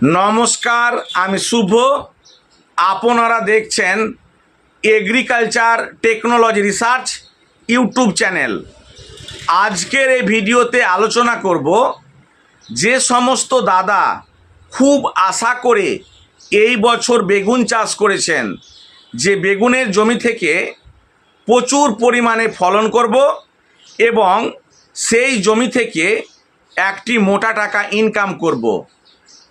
নমস্কার, আমি শুভ আপনারা দেখছেন agriculture technology research YouTube channel আজকের এই ভিডিওতে আলোচনা করব যে সমস্ত দাদা খুব আশা করে এই বছর বেগুন চাষ করেছেন, যে বেগুনের জমি থেকে প্রচুর পরিমাণে ফলন করব এবং সেই জমি থেকে একটি মোটা টাকা ইনকাম করব।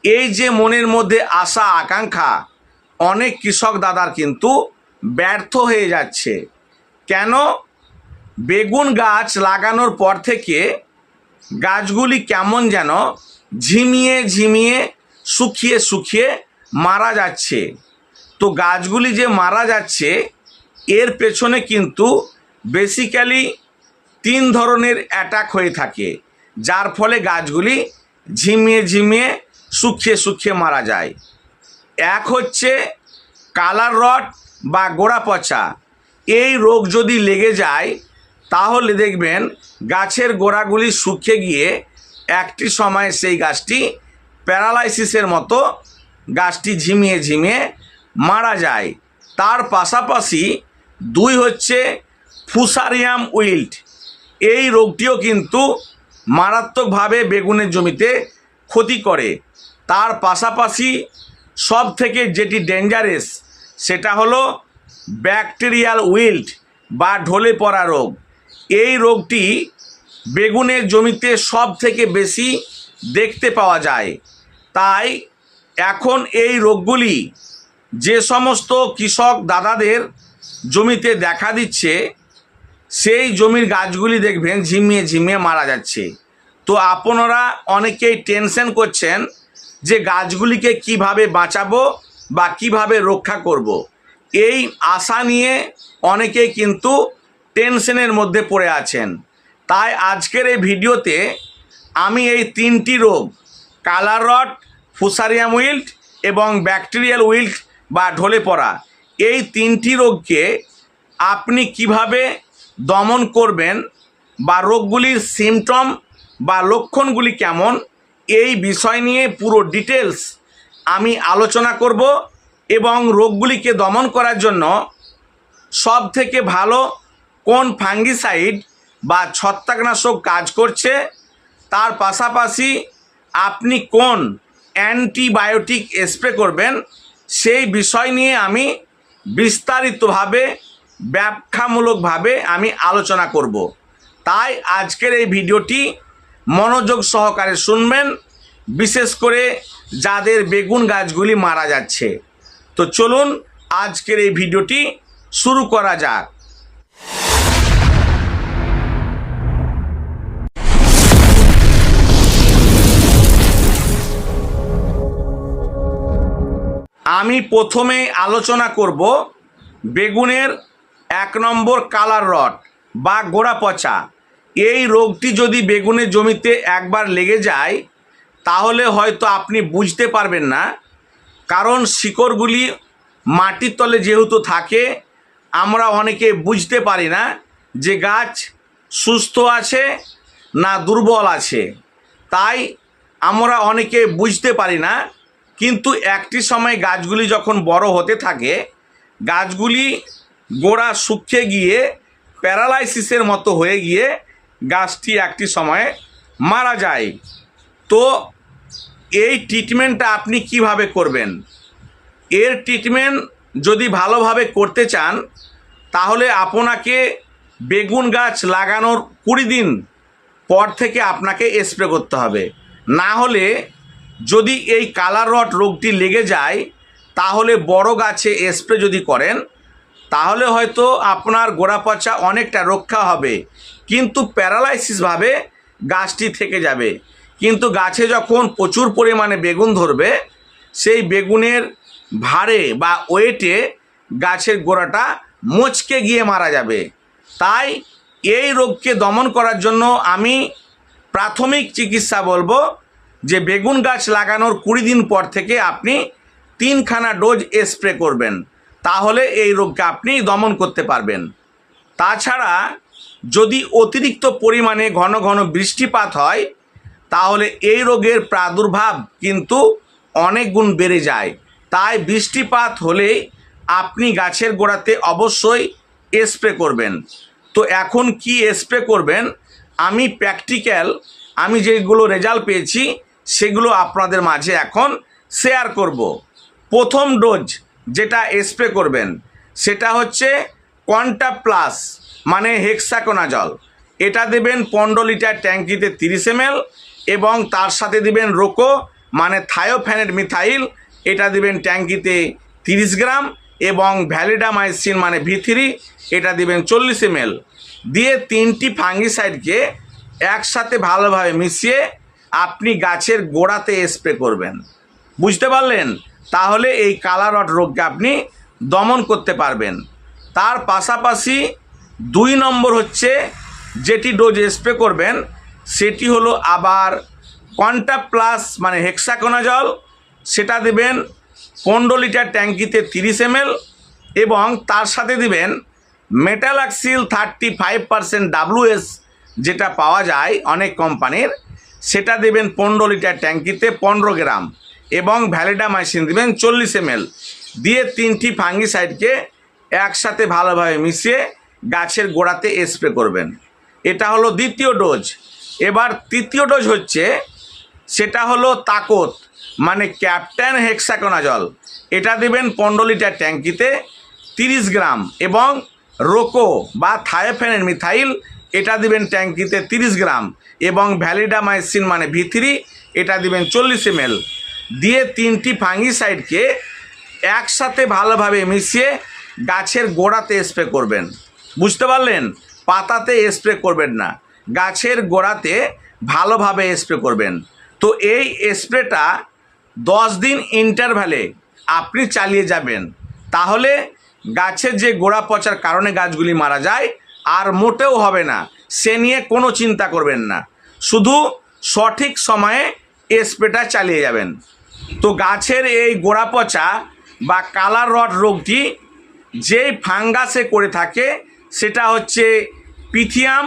এই যে মনের মধ্যে আশা, আকাঙ্ক্ষা, অনেক কৃষক দাদার কিন্তু ব্যর্থ হয়ে যাচ্ছে। কেন? বেগুন গাছ লাগানোর পর থেকে গাছগুলি কেমন যেন ঝিমিয়ে ঝিমিয়ে, শুকিয়ে শুকিয়ে মারা যাচ্ছে। তো গাছগুলি যে মারা যাচ্ছে, এর পেছনে কিন্তু বেসিক্যালি তিন ধরনের অ্যাটাক হয়ে থাকে। যার ফলে গাছগুলি ঝিমিয়ে ঝিমিয়ে শুকিয়ে শুকিয়ে মারা যায়। এক হচ্ছে কালার রড বা গোড়া পচা। এই রোগ যদি লেগে যায়, তাহলে দেখবেন গাছের গোড়াগুলি শুকিয়ে গিয়ে একটি সময় সেই গাছটি প্যারালাইসিসের মতো গাছটি ঝিমিয়ে ঝিমিয়ে মারা যায়। তার পাশাপাশি দুই হচ্ছে ফুসারিয়াম উইল্ট। এই রোগটিও কিন্তু মারাত্মকভাবে বেগুনের জমিতে ক্ষতি করে। তার পাশাপাশি সব থেকে যেটি ডেঞ্জারেস সেটা হলো ব্যাকটেরিয়াল উইল্ট বা ঢলে পড়া রোগ। এই রোগটি বেগুনের জমিতে সব থেকে বেশি দেখতে পাওয়া যায়। তাই এখন এই রোগগুলি যে সমস্ত কৃষক দাদাদের জমিতে দেখা দিচ্ছে, সেই জমির গাছগুলি দেখবেন ঝিমিয়ে ঝিমিয়ে মারা যাচ্ছে। তো আপনারা অনেকেই টেনশন করছেন যে গাছগুলিকে কীভাবে বাঁচাবো বা কীভাবে রক্ষা করব। এই আশা নিয়ে অনেকেই কিন্তু টেনশনের মধ্যে পড়ে আছেন তাই আজকের এই ভিডিওতে আমি এই তিনটি রোগ, কালার রড ফুসারিয়াম উইল্ট এবং ব্যাকটেরিয়াল উইল্ট বা ঢলে পড়া, এই তিনটি রোগকে আপনি কীভাবে দমন করবেন বা রোগগুলির সিমটম বা লক্ষণগুলি কেমন এই বিষয় নিয়ে পুরো ডিটেলস আমি আলোচনা করব এবং রোগগুলিকে দমন করার জন্য সব থেকে ভালো কোন ফাঙ্গিসাইড বা ছত্রাকনাশক কাজ করছে, তার পাশাপাশি আপনি কোন অ্যান্টিবায়োটিক স্প্রে করবেন, সেই বিষয় নিয়ে আমি বিস্তারিতভাবে, ব্যাখ্যামূলকভাবে আমি আলোচনা করব। তাই আজকের এই ভিডিওটি মনোযোগ সহকারে শুনবেন, বিশেষ করে যাদের বেগুন গাছগুলি মারা যাচ্ছে। তো চলুন, আজকের এই ভিডিওটি শুরু করা যাক। আমি প্রথমে আলোচনা করব বেগুনের এক নম্বর কালার রড বা গোড়া পচা। এই রোগটি যদি বেগুনের জমিতে একবার লেগে যায়, তাহলে হয়তো আপনি বুঝতে পারবেন না। কারণ শিকড়গুলি মাটির তলে যেহেতু থাকে, আমরা অনেকে বুঝতে পারি না যে গাছ সুস্থ আছে না দুর্বল আছে। তাই আমরা অনেকে বুঝতে পারি না, কিন্তু একটি সময় গাছগুলি যখন বড় হতে থাকে, গাছগুলি গোড়া শুকিয়ে গিয়ে প্যারালাইসিসের মতো হয়ে গিয়ে গাছটি একটি সময়ে মারা যায়। তো এই ট্রিটমেন্টটা আপনি কীভাবে করবেন? এর ট্রিটমেন্ট যদি ভালোভাবে করতে চান, তাহলে আপনাকে বেগুন গাছ লাগানোর কুড়ি দিন পর থেকে আপনাকে স্প্রে করতে হবে। না হলে যদি এই কালার রড রোগটি লেগে যায়, তাহলে বড় গাছে স্প্রে যদি করেন, তাহলে হয়তো আপনার গোড়া পচা অনেকটা রক্ষা হবে। কিন্তু প্যারালাইসিসভাবে গাছটি থেকে যাবে। কিন্তু গাছে যখন প্রচুর পরিমাণে বেগুন ধরবে, সেই বেগুনের ভারে বা ওয়েটে গাছের গোড়াটা মচকে গিয়ে মারা যাবে। তাই এই রোগকে দমন করার জন্য আমি প্রাথমিক চিকিৎসা বলব যে বেগুন গাছ লাগানোর কুড়ি দিন পর থেকে আপনি তিনখানা ডোজ স্প্রে করবেন। তাহলে এই রোগকে আপনি দমন করতে পারবেন। তাছাড়া যদি অতিরিক্ত পরিমাণে ঘন ঘন বৃষ্টিপাত হয়, তাহলে এই রোগের প্রাদুর্ভাব কিন্তু অনেক গুণ বেড়ে যায়। তাই বৃষ্টিপাত হলেই আপনি গাছের গোড়াতে অবশ্যই স্প্রে করবেন। তো এখন কি স্প্রে করবেন? আমি প্র্যাকটিক্যাল, আমি যেগুলো রেজাল্ট পেয়েছি, সেগুলো আপনাদের মাঝে এখন শেয়ার করব। প্রথম ডোজ যেটা স্প্রে করবেন, সেটা হচ্ছে কোয়ান্টা প্লাস মানে হেক্সাকোনা জল এটা দেবেন পনেরো লিটার ট্যাঙ্কিতে তিরিশ এম এবং তার সাথে দিবেন রোকো মানে থায়োফ্যানেট মিথাইল। এটা দিবেন ট্যাঙ্কিতে তিরিশ গ্রাম এবং ভ্যালিডামাইসিন মানে ভিথিরি এটা দিবেন চল্লিশ এম দিয়ে তিনটি ফাঙ্গিসাইডকে একসাথে ভালোভাবে মিশিয়ে আপনি গাছের গোড়াতে স্প্রে করবেন। বুঝতে পারলেন? তাহলে এই কালারট রোগকে আপনি দমন করতে পারবেন। তার পাশাপাশি দুই নম্বর হচ্ছে যেটি ডোজ স্প্রে করবেন, সেটি হলো আবার কন্টা প্লাস মানে হেক্সাকোনাজল। সেটা দেবেন পনেরো লিটার ট্যাঙ্কিতে তিরিশ এম এবং তার সাথে দিবেন metalaxyl thirty five percent WS যেটা পাওয়া যায় অনেক কোম্পানির। সেটা দেবেন পনেরো লিটার ট্যাঙ্কিতে পনেরো গ্রাম এবং ভ্যালিডা ভ্যালিডামাইসিন দেবেন চল্লিশ এম দিয়ে তিনটি ফাঙ্গিসাইডকে একসাথে ভালোভাবে মিশিয়ে গাছের গোড়াতে স্প্রে করবেন। এটা হলো দ্বিতীয় ডোজ এবার তৃতীয় ডোজ হচ্ছে, সেটা হলো তাকত মানে ক্যাপ্টেন হেক্সাকোনাজল। এটা দেবেন পনেরো লিটার ট্যাঙ্কিতে তিরিশ গ্রাম এবং রোকো বা থায়োফেনের মিথাইল, এটা দিবেন ট্যাঙ্কিতে তিরিশ গ্রাম এবং ভ্যালিডামাইসিন মানে ভি থ্রি, এটা দিবেন চল্লিশ এম দিয়ে তিনটি ফাঙ্গিসাইডকে একসাথে ভালোভাবে মিশিয়ে গাছের গোড়াতে স্প্রে করবেন। বুঝতে পারলেন? পাতাতে স্প্রে করবেন না। গাছের গোড়াতে ভালোভাবে স্প্রে করবেন। তো এই স্প্রেটা দশ দিন ইন্টারভ্যালে আপনি চালিয়ে যাবেন। তাহলে গাছের যে গোড়া পচার কারণে গাছগুলি মারা যায়, আর মোটেও হবে না। সে নিয়ে কোনো চিন্তা করবেন না। শুধু সঠিক সময়ে স্প্রেটা চালিয়ে যাবেন। তো গাছের এই গোড়া পচা বা কালার রড রোগটি যেই ফাঙ্গাসে করে থাকে, সেটা হচ্ছে পিথিয়াম,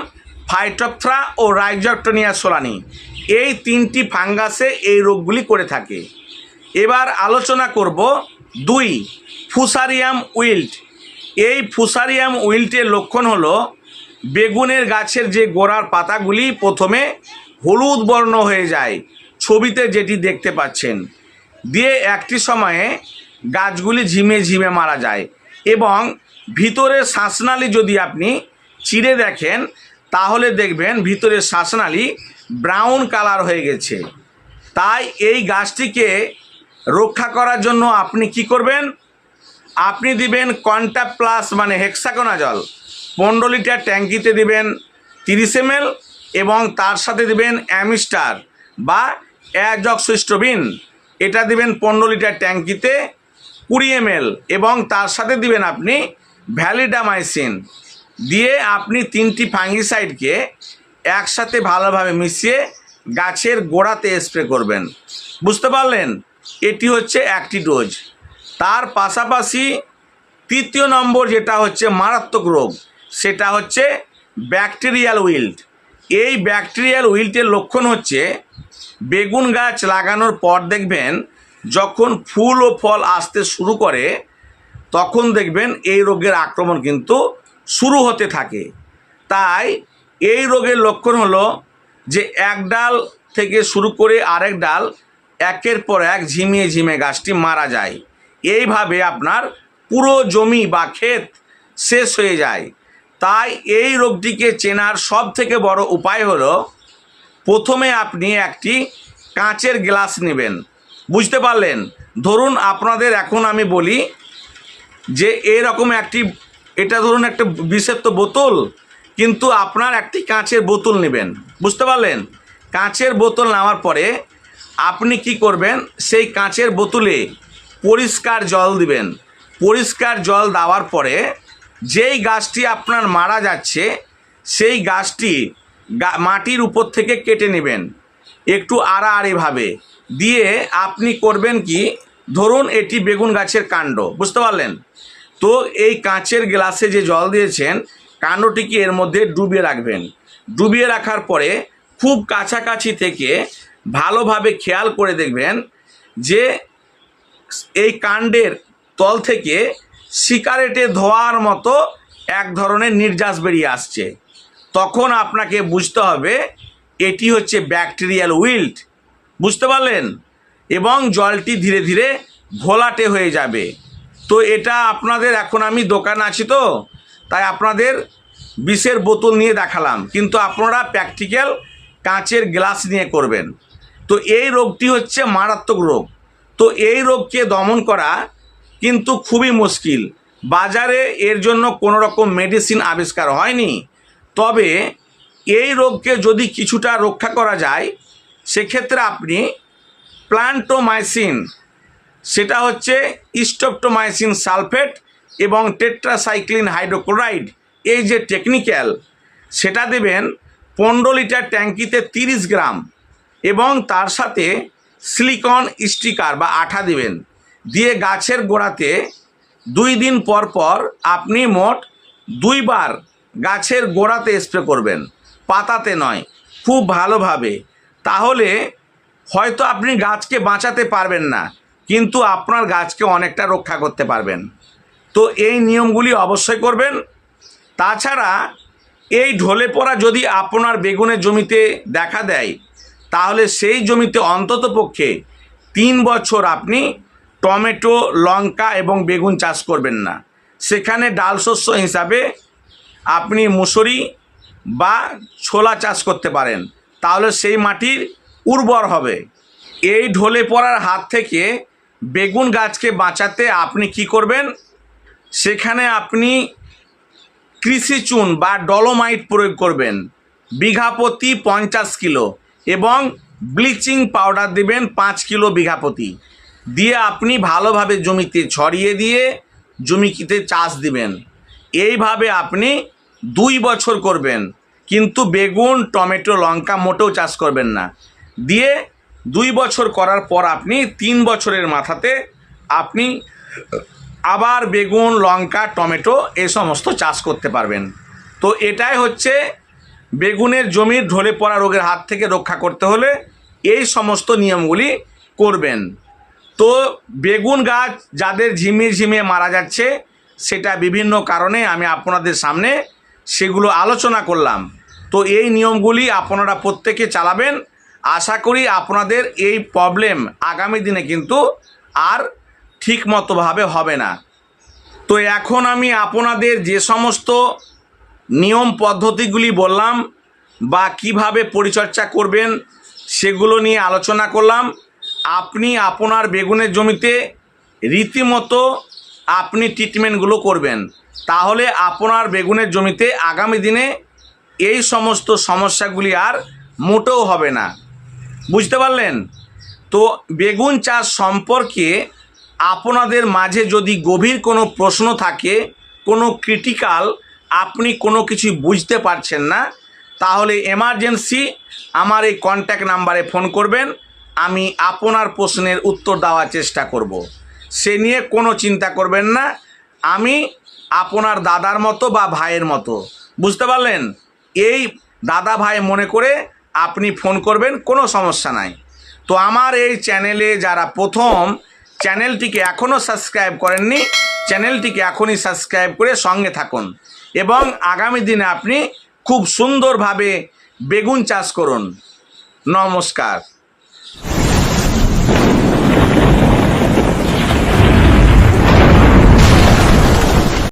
ফাইটপথ্রা ও রাইজক্টনিয়া সোলানি। এই তিনটি ফাঙ্গাসে এই রোগগুলি করে থাকে। এবার আলোচনা করব দুই, ফুসারিয়াম উইল্ট। এই ফুসারিয়াম উইল্টের লক্ষণ হলো বেগুনের গাছের যে গোড়ার পাতাগুলি প্রথমে হলুদ বর্ণ হয়ে যায়, ছবিতে যেটি দেখতে পাচ্ছেন। দিয়ে একটি সময়ে গাছগুলি ঝিমে ঝিমে মারা যায়। এবং ভিতরের শ্বাসনালী যদি আপনি চিরে দেখেন, তাহলে দেখবেন ভিতরের শ্বাসনালী ব্রাউন কালার হয়ে গেছে। তাই এই গাছটিকে রক্ষা করার জন্য আপনি কি করবেন? আপনি দিবেন কন্টা প্লাস মানে হেক্সাকোনা জল পনেরো লিটার ট্যাঙ্কিতে দিবেন তিরিশ এম এবং তার সাথে দিবেন অ্যামিস্টার বা অ্যাজক্সিস্টোবিন। এটা দিবেন পনেরো লিটার ট্যাঙ্কিতে কুড়ি এম এবং তার সাথে দিবেন আপনি ভ্যালিডামাইসিন। দিয়ে আপনি তিনটি ফাঙ্গিসাইডকে একসাথে ভালোভাবে মিশিয়ে গাছের গোড়াতে স্প্রে করবেন। বুঝতে পারলেন? এটি হচ্ছে একটি ডোজ। তার পাশাপাশি তৃতীয় নম্বর যেটা হচ্ছে মারাত্মক রোগ, সেটা হচ্ছে ব্যাকটেরিয়াল উইল্ট। এই ব্যাকটেরিয়াল উইল্টের লক্ষণ হচ্ছে বেগুন গাছ লাগানোর পর দেখবেন যখন ফুল ও ফল আসতে শুরু করে, তখন দেখবেন এই রোগের আক্রমণ কিন্তু শুরু হতে থাকে। তাই এই রোগের লক্ষণ হলো যে এক ডাল থেকে শুরু করে আরেক ডাল একের পর এক ঝিমিয়ে ঝিমে গাছটি মারা যায়। এইভাবে আপনার পুরো জমি বা ক্ষেত শেষ হয়ে যায়। তাই এই রোগটিকে চেনার সব থেকে বড় উপায় হলো, প্রথমে আপনি একটি কাঁচের গ্লাস নেবেন। বুঝতে পারলেন? ধরুন আপনাদের এখন আমি বলি যে এরকম একটি, এটা ধরুন একটা বিষাক্ত বোতল, কিন্তু আপনার একটি কাঁচের বোতল নেবেন। বুঝতে পারলেন? কাঁচের বোতল নেওয়ার পরে আপনি কি করবেন? সেই কাঁচের বোতলে পরিষ্কার জল দিবেন। পরিষ্কার জল দেওয়ার পরে যেই গাছটি আপনার মারা যাচ্ছে, সেই গাছটি মাটির উপর থেকে কেটে নেবেন। একটু আড়াআড়িভাবে। দিয়ে আপনি করবেন কি? ধরুন এটি বেগুন গাছের কাণ্ড, বুঝতে পারলেন? তো এই কাঁচের গ্লাসে যে জল দিয়েছেন, কাণ্ডটিকে এর মধ্যে ডুবিয়ে রাখবেন। ডুবিয়ে রাখার পরে খুব কাছাকাছি থেকে ভালোভাবে খেয়াল করে দেখবেন যে এই কাণ্ডের তল থেকে সিগারেটে ধোয়ার মতো এক ধরনের নির্যাস বেরিয়ে আসছে। তখন আপনাকে বুঝতে হবে, এটি হচ্ছে ব্যাকটেরিয়াল উইল্ট। বুঝতে পারলেন? এবং জলটি ধীরে ধীরে ঘোলাটে হয়ে যাবে। তো এটা আপনাদের এখন আমি দোকানে আছি তো, তাই আপনাদের বিষের বোতল নিয়ে দেখালাম। কিন্তু আপনারা প্র্যাকটিক্যাল কাঁচের গ্লাস নিয়ে করবেন। তো এই রোগটি হচ্ছে মারাত্মক রোগ। তো এই রোগকে দমন করা কিন্তু খুবই মুশকিল। বাজারে এর জন্য কোনো রকম মেডিসিন আবিষ্কার হয়নি। তবে এই রোগকে যদি কিছুটা রক্ষা করা যায় সেক্ষেত্রে আপনি প্লান্টোমাইসিন, সেটা হচ্ছে স্টোপ্টোমাইসিন সালফেট এবং টেট্রাসাইক্লিন হাইড্রোক্লোরাইড। এই যে টেকনিক্যাল, সেটা দেবেন পনেরো লিটার ট্যাঙ্কিতে তিরিশ গ্রাম এবং তার সাথে সিলিকন স্টিকার বা আঠা দিবেন। দিয়ে গাছের গোড়াতে দুই দিন পর পর আপনি মোট দুইবার গাছের গোড়াতে স্প্রে করবেন। পাতাতে নয়, খুব ভালোভাবে তাহলে হয়তো আপনি গাছকে বাঁচাতে পারবেন না, কিন্তু আপনার গাছকে অনেকটা রক্ষা করতে পারবেন। তো এই নিয়মগুলি অবশ্যই করবেন। তাছাড়া এই ঢলে পড়া যদি আপনার বেগুনের জমিতে দেখা দেয়, তাহলে সেই জমিতে অন্তত পক্ষে তিন বছর আপনি টমেটো, লঙ্কা এবং বেগুন চাষ করবেন না। সেখানে ডাল শস্য হিসাবে আপনি মুসুরি বা ছোলা চাষ করতে পারেন। তাহলে সেই মাটির উর্বর হবে। এই ঢলে পড়ার হাত থেকে বেগুন গাছকে বাঁচাতে আপনি কি করবেন? সেখানে আপনি কৃষি চুন বা ডলোমাইট প্রয়োগ করবেন। বিঘা প্রতি পঞ্চাশ কিলো এবং ব্লিচিং পাউডার দিবেন পাঁচ কিলো বিঘা প্রতি। দিয়ে আপনি ভালোভাবে জমিতে ছড়িয়ে দিয়ে জমিতে চাষ দিবেন। এইভাবে আপনি দুই বছর করবেন। কিন্তু বেগুন, টমেটো, লঙ্কা মোটেও চাষ করবেন না। দিয়ে দুই বছর করার পর আপনি তিন বছরের মাথাতে আপনি আবার বেগুন, লঙ্কা, টমেটো এ সমস্ত চাষ করতে পারবেন। তো এটাই হচ্ছে বেগুনের জমির ঢলে পড়া রোগের হাত থেকে রক্ষা করতে হলে এই সমস্ত নিয়মগুলি করবেন। তো বেগুন গাছ যাদের ঝিমিয়ে ঝিমিয়ে মারা যাচ্ছে, সেটা বিভিন্ন কারণে আমি আপনাদের সামনে সেগুলো আলোচনা করলাম। তো এই নিয়মগুলি আপনারা প্রত্যেকে চালাবেন। আশা করি আপনাদের এই প্রবলেম আগামী দিনে কিন্তু আর ঠিক মতোভাবে হবে না। তো এখন আমি আপনাদের যে সমস্ত নিয়ম পদ্ধতিগুলি বললাম বা কীভাবে পরিচর্যা করবেন সেগুলো নিয়ে আলোচনা করলাম। আপনি আপনার বেগুনের জমিতে রীতিমতো আপনি ট্রিটমেন্টগুলো করবেন। তাহলে আপনার বেগুনের জমিতে আগামী দিনে এই সমস্ত সমস্যাগুলি আর মোটেও হবে না। বুঝতে পারলেন? তো বেগুন চাষ সম্পর্কে আপনাদের মাঝে যদি গভীর কোনো প্রশ্ন থাকে, কোনো ক্রিটিক্যাল আপনি কোনো কিছু বুঝতে পারছেন না, তাহলে এমার্জেন্সি আমার এই কন্ট্যাক্ট নাম্বারে ফোন করবেন। আমি আপনার প্রশ্নের উত্তর দেওয়ার চেষ্টা করব। সে নিয়ে কোনো চিন্তা করবেন না। আমি আপনার দাদার মতো বা ভাইয়ের মতো। বুঝতে পারলেন? এই দাদা ভাই মনে করে আপনি ফোন করবেন, কোনো সমস্যা নাই। তো আমার এই চ্যানেলে যারা প্রথম, চ্যানেলটিকে এখনও সাবস্ক্রাইব করেননি, চ্যানেলটিকে এখনই সাবস্ক্রাইব করে সঙ্গে থাকুন এবং আগামী দিনে আপনি খুব সুন্দরভাবে বেগুন চাষ করুন। নমস্কার।